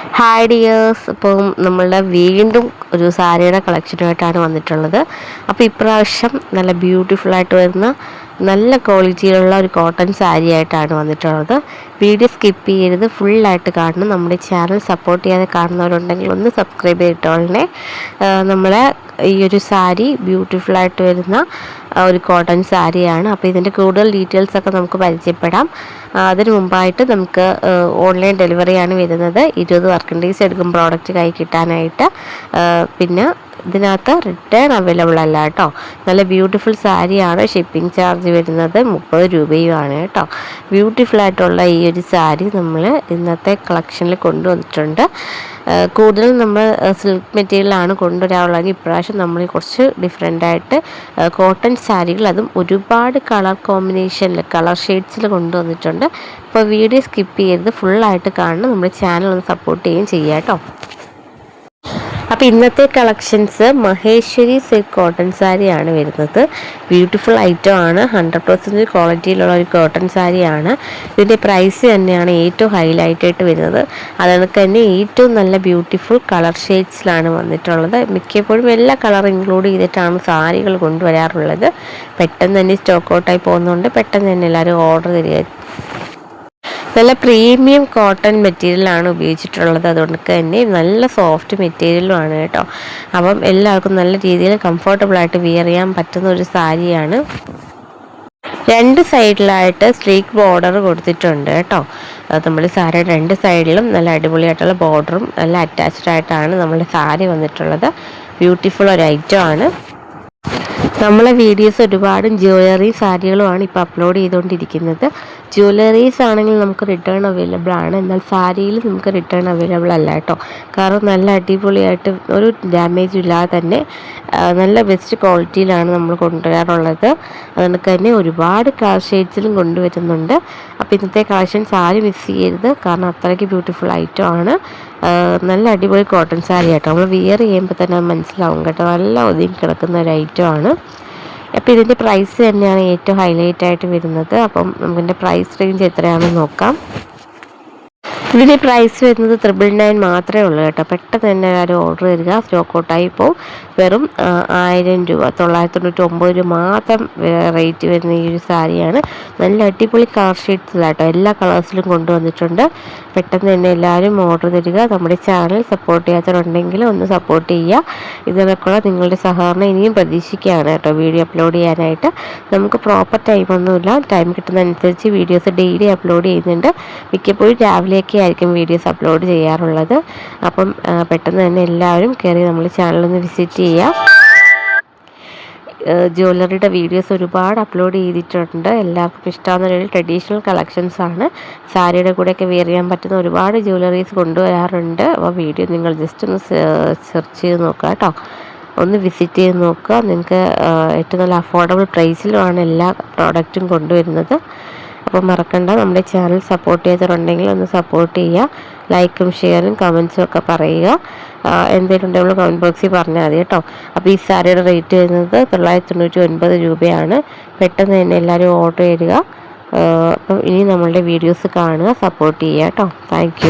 Hi dears ഇപ്പം നമ്മളുടെ വീണ്ടും ഒരു സാരിയുടെ കളക്ഷനുമായിട്ടാണ് വന്നിട്ടുള്ളത്. അപ്പോൾ ഇപ്രാവശ്യം നല്ല ബ്യൂട്ടിഫുള്ളായിട്ട് വരുന്ന നല്ല ക്വാളിറ്റിയിലുള്ള ഒരു കോട്ടൺ സാരി ആയിട്ടാണ് വന്നിട്ടുള്ളത്. വീഡിയോ സ്കിപ്പ് ചെയ്യരുത്. ഫുള്ളായിട്ട് കാണണം. നമ്മുടെ ചാനൽ സപ്പോർട്ട് ചെയ്യാതെ കാണുന്നവരുണ്ടെങ്കിൽ ഒന്ന് സബ്സ്ക്രൈബ് ചെയ്തിട്ടോളെ നമ്മളെ ഈ ഒരു സാരി ബ്യൂട്ടിഫുൾ ആയിട്ട് വരുന്ന ഒരു കോട്ടൺ സാരിയാണ്. അപ്പോൾ ഇതിന്റെ കൂടുതൽ ഡീറ്റെയിൽസ് ഒക്കെ നമുക്ക് പരിചയപ്പെടാം. അതിന് മുമ്പായിട്ട് നമുക്ക് ഓൺലൈൻ ഡെലിവറിയാണ് വരുന്നത്. ഇരുപത് വർക്കിംഗ് ഡേയ്സ് എടുക്കും പ്രോഡക്റ്റ് കൈ കിട്ടാനായിട്ട്. പിന്നെ ഇതിനകത്ത് റിട്ടേൺ അവൈലബിൾ അല്ല കേട്ടോ. നല്ല ബ്യൂട്ടിഫുൾ സാരിയാണ്. ഷിപ്പിംഗ് ചാർജ് വരുന്നത് മുപ്പത് രൂപയുമാണ് കേട്ടോ. ബ്യൂട്ടിഫുൾ ആയിട്ടുള്ള ഈ ഒരു സാരി നമ്മൾ ഇന്നത്തെ കളക്ഷനിൽ കൊണ്ടുവന്നിട്ടുണ്ട്. കൂടുതൽ നമ്മൾ സിൽക്ക് മെറ്റീരിയലാണ് കൊണ്ടുവരാറുള്ളതെങ്കിൽ ഇപ്രാവശ്യം നമ്മൾ കുറച്ച് ഡിഫറെന്റായിട്ട് കോട്ടൺ സാരികൾ അതും ഒരുപാട് കളർ കോമ്പിനേഷനിൽ കളർ ഷെയ്ഡ്സിൽ കൊണ്ടുവന്നിട്ടുണ്ട്. അപ്പോൾ വീഡിയോ സ്കിപ്പ് ചെയ്ത് ഫുള്ളായിട്ട് കാണണം. നമ്മുടെ ചാനൽ ഒന്ന് സപ്പോർട്ട് ചെയ്യുകയും ചെയ്യാം കേട്ടോ. അപ്പോൾ ഇന്നത്തെ കളക്ഷൻസ് മഹേശ്വരി സിൽക്ക് കോട്ടൺ സാരിയാണ് വരുന്നത്. ബ്യൂട്ടിഫുൾ ഐറ്റം ആണ്. ഹൺഡ്രഡ് പെർസെന്റ് ക്വാളിറ്റിയിലുള്ള ഒരു കോട്ടൺ സാരിയാണ്. ഇതിന്റെ പ്രൈസ് തന്നെയാണ് ഏറ്റവും ഹൈലൈറ്റ് ആയിട്ട് വരുന്നത്. അതുകൊണ്ട് തന്നെ ഏറ്റവും നല്ല ബ്യൂട്ടിഫുൾ കളർ ഷെയ്ഡ്സിലാണ് വന്നിട്ടുള്ളത്. മിക്കപ്പോഴും എല്ലാ കളർ ഇൻക്ലൂഡ് ചെയ്തിട്ടാണ് സാരികൾ കൊണ്ടുവരാറുള്ളത്. പെട്ടെന്ന് തന്നെ സ്റ്റോക്ക് ഔട്ടായി പോകുന്നതുകൊണ്ട് പെട്ടെന്ന് തന്നെ എല്ലാവരും ഓർഡർ തരിക നല്ല പ്രീമിയം കോട്ടൺ മെറ്റീരിയലാണ് ഉപയോഗിച്ചിട്ടുള്ളത്. അതുകൊണ്ട് തന്നെ നല്ല സോഫ്റ്റ് മെറ്റീരിയലുമാണ് കേട്ടോ. അപ്പം എല്ലാവർക്കും നല്ല രീതിയിൽ കംഫർട്ടബിളായിട്ട് വിയർ ചെയ്യാൻ പറ്റുന്ന ഒരു സാരിയാണ് രണ്ട് സൈഡിലായിട്ട് സ്ലീക്ക് ബോർഡർ കൊടുത്തിട്ടുണ്ട് കേട്ടോ. നമ്മൾ സാരി രണ്ട് സൈഡിലും നല്ല അടിപൊളിയായിട്ടുള്ള ബോർഡറും നല്ല അറ്റാച്ച്ഡ് ആയിട്ടാണ് നമ്മുടെ സാരി വന്നിട്ടുള്ളത്. ബ്യൂട്ടിഫുൾ ഒരു ഐറ്റം ആണ്. നമ്മളെ വീഡിയോസ് ഒരുപാട് ജ്വല്ലറി സാരികളുമാണ് ഇപ്പോൾ അപ്ലോഡ് ചെയ്തുകൊണ്ടിരിക്കുന്നത് ജ്വല്ലറീസ് ആണെങ്കിൽ നമുക്ക് റിട്ടേൺ അവൈലബിൾ ആണ്. എന്നാൽ സാരിയിൽ നമുക്ക് റിട്ടേൺ അവൈലബിൾ അല്ല കേട്ടോ. കാരണം നല്ല അടിപൊളിയായിട്ട് ഒരു ഡാമേജ് ഇല്ലാതെ തന്നെ നല്ല ബെസ്റ്റ് ക്വാളിറ്റിയിലാണ് നമ്മൾ കൊണ്ടുവരാറുള്ളത്. അതുകൊണ്ട് തന്നെ ഒരുപാട് കളർ ഷെയ്ഡ്സിലും കൊണ്ടുവരുന്നുണ്ട്. അപ്പോൾ ഇന്നത്തെ കളക്ഷൻസ് സാരി മിസ് ചെയ്യരുത്. കാരണം അത്രയ്ക്ക് ബ്യൂട്ടിഫുൾ ഐറ്റം ആണ്. നല്ല അടിപൊളി കോട്ടൺ സാരി കേട്ടോ നമ്മൾ വിയർ ചെയ്യുമ്പോൾ തന്നെ മനസ്സിലാവും കേട്ടോ. നല്ല ഒതുങ്ങി കിടക്കുന്ന ഒരു ഐറ്റം ആണ്. അപ്പോൾ ഇതിന്റെ പ്രൈസ് തന്നെയാണ് ഏറ്റവും ഹൈലൈറ്റ് ആയിട്ട് വരുന്നത്. അപ്പം നമുക്കിന്റെ പ്രൈസ് റേഞ്ച് എത്രയാണെന്ന് നോക്കാം. ഇതിന്റെ പ്രൈസ് വരുന്നത് ത്രിബിൾ നയൻ മാത്രമേ ഉള്ളൂ കേട്ടോ. പെട്ടെന്ന് തന്നെ എല്ലാവരും ഓർഡർ ചെയ്യുക സ്റ്റോക്ക് ഔട്ടായി ഇപ്പോൾ വെറും ആയിരം രൂപ തൊള്ളായിരത്തി തൊണ്ണൂറ്റി ഒമ്പത് രൂപ മാത്രം റേറ്റ് വരുന്ന ഈ ഒരു സാരിയാണ് നല്ല അടിപൊളി കളർ ഷീറ്റ്സിലാട്ടോ എല്ലാ കളേഴ്സിലും കൊണ്ടുവന്നിട്ടുണ്ട്. പെട്ടെന്ന് തന്നെ എല്ലാവരും ഓർഡർ തരിക. നമ്മുടെ ചാനൽ സപ്പോർട്ട് ചെയ്യാത്തവരുണ്ടെങ്കിൽ ഒന്ന് സപ്പോർട്ട് ചെയ്യുക. ഇതിനൊക്കെയുള്ള നിങ്ങളുടെ സഹകരണം ഇനിയും പ്രതീക്ഷിക്കുകയാണ് കേട്ടോ. വീഡിയോ അപ്ലോഡ് ചെയ്യാനായിട്ട്. നമുക്ക് പ്രോപ്പർ ടൈമൊന്നുമില്ല ടൈം കിട്ടുന്നതനുസരിച്ച് വീഡിയോസ് ഡെയിലി അപ്ലോഡ് ചെയ്യുന്നുണ്ട്. മിക്കപ്പോഴും രാവിലെയൊക്കെ ആയിരിക്കും വീഡിയോസ് അപ്ലോഡ് ചെയ്യാറുള്ളത്. അപ്പം പെട്ടെന്ന് തന്നെ എല്ലാവരും കയറി നമ്മൾ ചാനലൊന്ന് വിസിറ്റ് ചെയ്യാം. ജ്വല്ലറിയുടെ വീഡിയോസ് ഒരുപാട് അപ്ലോഡ് ചെയ്തിട്ടുണ്ട്. എല്ലാവർക്കും ഇഷ്ടമാകുന്ന ട്രഡീഷണൽ കളക്ഷൻസ് ആണ്. സാരിയുടെ കൂടെയൊക്കെ വെയർ ചെയ്യാൻ പറ്റുന്ന ഒരുപാട് ജ്വല്ലറീസ് കൊണ്ടുവരാറുണ്ട്. അപ്പോൾ വീഡിയോ നിങ്ങൾ ജസ്റ്റ് ഒന്ന് സെർച്ച് ചെയ്ത് നോക്കുക കേട്ടോ. ഒന്ന് വിസിറ്റ് ചെയ്ത് നോക്കുക. നിങ്ങൾക്ക് ഏറ്റവും നല്ല അഫോർഡബിൾ പ്രൈസിലുമാണ് എല്ലാ പ്രോഡക്റ്റും കൊണ്ടുവരുന്നത്. അപ്പോൾ മറക്കണ്ട നമ്മുടെ ചാനൽ സപ്പോർട്ട് ചെയ്തിട്ടുണ്ടെങ്കിൽ ഒന്ന് സപ്പോർട്ട് ചെയ്യുക. ലൈക്കും ഷെയറും കമൻസും ഒക്കെ പറയുക. എന്തെങ്കിലും ഉണ്ടെങ്കിൽ കമന്റ് ബോക്സിൽ പറഞ്ഞാൽ മതി കേട്ടോ. അപ്പോൾ ഈ സാരിയുടെ റേറ്റ് വരുന്നത് തൊള്ളായിരത്തി തൊണ്ണൂറ്റി ഒൻപത് രൂപയാണ്. പെട്ടെന്ന് തന്നെ എല്ലാവരും ഓർഡർ ചെയ്യുക. അപ്പം ഇനി നമ്മളുടെ വീഡിയോസ് കാണുക സപ്പോർട്ട് ചെയ്യുക കേട്ടോ. താങ്ക്